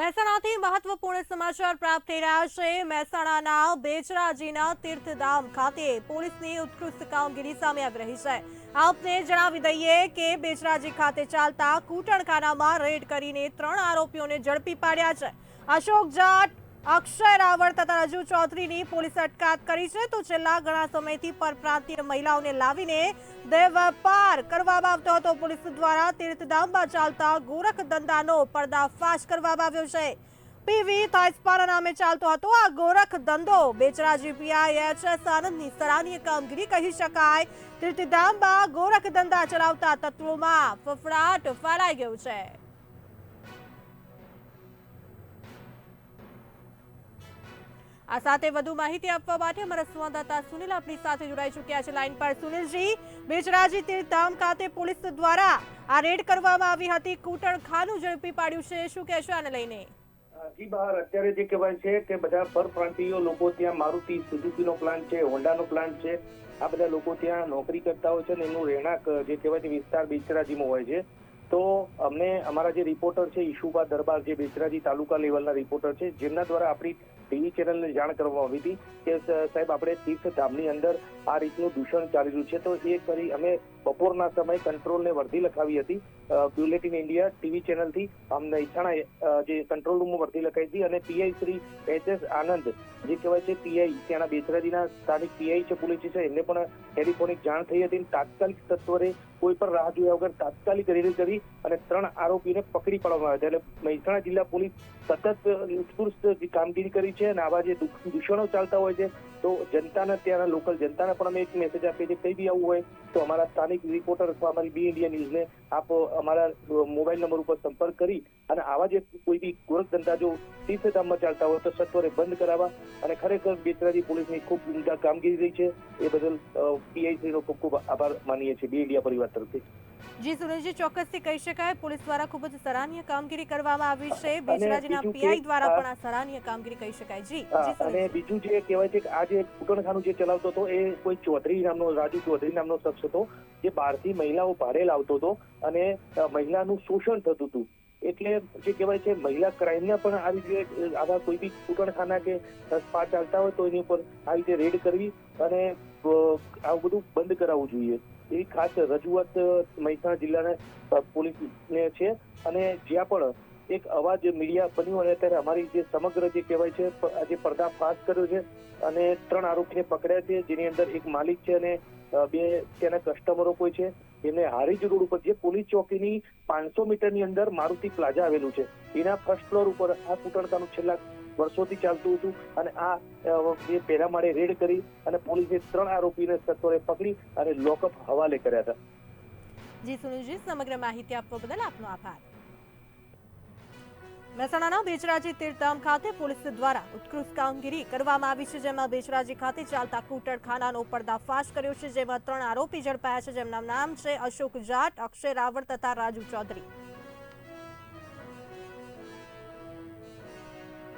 મહેસાણાથી મહત્વપૂર્ણ સમાચાર પ્રાપ્ત થઈ રહ્યા છે. મહેસાણાના બેચરાજીના તીર્થધામ ખાતે પોલીસની ઉત્કૃષ્ટ કામગીરી સામે આવી રહી છે. આપને જણાવી દઈએ કે બેચરાજી ખાતે ચાલતા કૂટણખાનામાં રેડ કરીને ત્રણ આરોપીઓને ઝડપી પાડ્યા છે. અશોક જાટ અક્ષય રાવળ તથા રજુ ચૌધરીની પોલીસે અટકાયત કરી છે તો છેલ્લા ઘણા સમયથી પરપ્રાંતીય મહિલાઓને લાવીને દેહ વેપાર કરવામાં આવતો હતો. પોલીસ દ્વારા તીર્થધામમાં ચાલતા ગોરખ ધંધાનો પર્દાફાશ કરવામાં આવ્યો છે. પીવી થાઈસ્પારા નામે ચાલતો હતો. આ ગોરખ ધંધો બેચરાજી પીઆઈ એચએસ આનંદની સરાહનીય કામગીરી કહી શકાય. તીર્થધામમાં ગોરખ ધંધા ચલાવતા તત્વોમાં ફફડાટ ફેલાઈ ગયો છે. આ સાથે વધુ માહિતી આપવા માટે અમારા સંવાદદાતા સુનિલ આપણી સાથે જોડાઈ ચૂક્યા છે. લાઈન પર સુનિલજી બેચરાજી તીર્થધામ ખાતે પોલીસ દ્વારા આ રેડ કરવામાં આવી હતી. કૂટણખાનું ઝડપી પાડ્યું છે. શું કહેશો આને લઈને? બહાર. અત્યારે જે કહેવાય છે કે બધા પરપ્રાંતિયો લોકો ત્યાં મારુતિ સુઝુકીનો પ્લાન્ટ છે, હોન્ડાનો પ્લાન્ટ છે. આ બધા લોકો ત્યાં નોકરી કરતા હોય છે અને એનું રહેણાંક, જે કહેવાય છે વિસ્તાર બેચરાજીમાં હોય છે. તો અમને અમારા જે રિપોર્ટર છે, ઈશુબા દરબાર, જે બેચરાજી તાલુકા લેવલના રિપોર્ટર છે, જેમના દ્વારા આપણી ટીવી ચેનલને જાણ કરવામાં આવી હતી કે સાહેબ, આપણે તીર્થધામની અંદર આ રીતનું દૂષણ ચાલી રહ્યું છે. તો એ કરી અમે બપોરના સમયે કંટ્રોલને વર્ધી લખાવી હતી. બુલેટિન ઇન્ડિયા ટીવી ચેનલથી અમને ઈચ્છાણા જે કંટ્રોલ રૂમમાં વર્ધી લખાઈ હતી અને PI Shri H S Anand, જે કહેવાય છે પીઆઈ, ત્યાંના બેચરાજીના સ્થાનિક પીઆઈ છે પોલીસ છે, એમને પણ ટેલિફોનિક જાણ થઈ હતી તાત્કાલિક તત્વરે કોઈ પણ રાહ જોયા વગર તાત્કાલિક રેડ કરી અને ત્રણ આરોપીને પકડી પાડવામાં આવ્યા એટલે મહેસાણા જિલ્લા પોલીસ સતત ઉત્કૃષ્ટ કામગીરી કરી છે અને આવા જે દૂષણો ચાલતા હોય છે, તો જનતાને, ત્યાંના લોકલ જનતાને પણ અમે એક મેસેજ આપીએ છીએ, કઈ બી આવું હોય તો અમારા સ્થાનિક રિપોર્ટર અથવા અમારી બી ઇન્ડિયા ન્યૂઝને આપ અમારા મોબાઈલ નંબર ઉપર સંપર્ક કરી અને આવા જે કોઈ બી ગોરખ ધંધા જો તીર્થધામમાં ચાલતા હોય તો સત્વરે બંધ કરાવવા અને ખરેખર બેચરાજી પોલીસની ખૂબ ઉમદા કામગીરી રહી છે. એ બદલ પીઆઈસીનો ખૂબ ખૂબ આભાર માનીએ છીએ બી ઇન્ડિયા પરિવાર તરફથી. જી સુનિલજી ચોક્કસથી કહી શકાય. પોલીસ દ્વારા ખૂબ જ સરાહનીય કામગીરી કરવામાં આવી છે. બેચરાજીના પીઆઈ દ્વારા પણ આ સરાહનીય કામગીરી કહી શકાય. જી અને બીજું જે કહેવાય છે કે આ જે કૂટણખાનું જે ચલાવતો હતો એ કોઈ ચૌધરી નામનો રાજુ ચૌધરી નામનો શખ્સ હતો જે બહારથી મહિલાઓ ભાડે લાવતો હતો અને મહિલાનું શોષણ થતું હતું. એટલે જે કહેવાય છે મહિલા ક્રાઇમના પણ આ રીતે આવા કોઈ બી કૂટણખાના કે સ્પા ચાલતા હોય તો એની ઉપર આ રીતે રેડ કરવી અને આવું બધું બંધ કરાવવું જોઈએ. એવી ખાસ રજૂઆત મહેસાણા જિલ્લાના પોલીસને છે. અને જ્યાં પણ એક અવાજ મીડિયા બન્યું અને અત્યારે અમારી જે સમગ્ર જે કહેવાય છે આજે પર્દાફાશ કર્યો છે અને ત્રણ આરોપીને પકડ્યા છે, જેની અંદર એક માલિક છે અને બે તેના કસ્ટમરો કોઈ છે. એમને હારીજ રોડ ઉપર જે પોલીસ ચોકીની પાંચસો મીટરની અંદર મારુતિ પ્લાઝા આવેલું છે. એના ફર્સ્ટ ફ્લોર ઉપર આ કૂટણકાનું છેલ્લા વર્ષોથી ચાલતું હતું અને આ એ પહેલા માળે રેડ કરી અને પોલીસે ત્રણ આરોપીને સત્વરે પકડી અને લોકઅપ હવાલે કર્યા હતા. જી સુનિલજી સમગ્ર માહિતી આપવા બદલ આપનો આભાર. મહેસાણાના બેચરાજી તીર્થધામ ખાતે પોલીસ દ્વારા ઉત્કૃષ્ટ કામગીરી કરવામાં આવી છે, જેમાં બેચરાજી ખાતે ચાલતા કૂટણખાનાનો પર્દાફાશ કર્યો છે, જેમાં ત્રણ આરોપી ઝડપાયા છે, જેમના નામ છે અશોક જાટ, અક્ષય રાવળ તથા રાજુ ચૌધરી.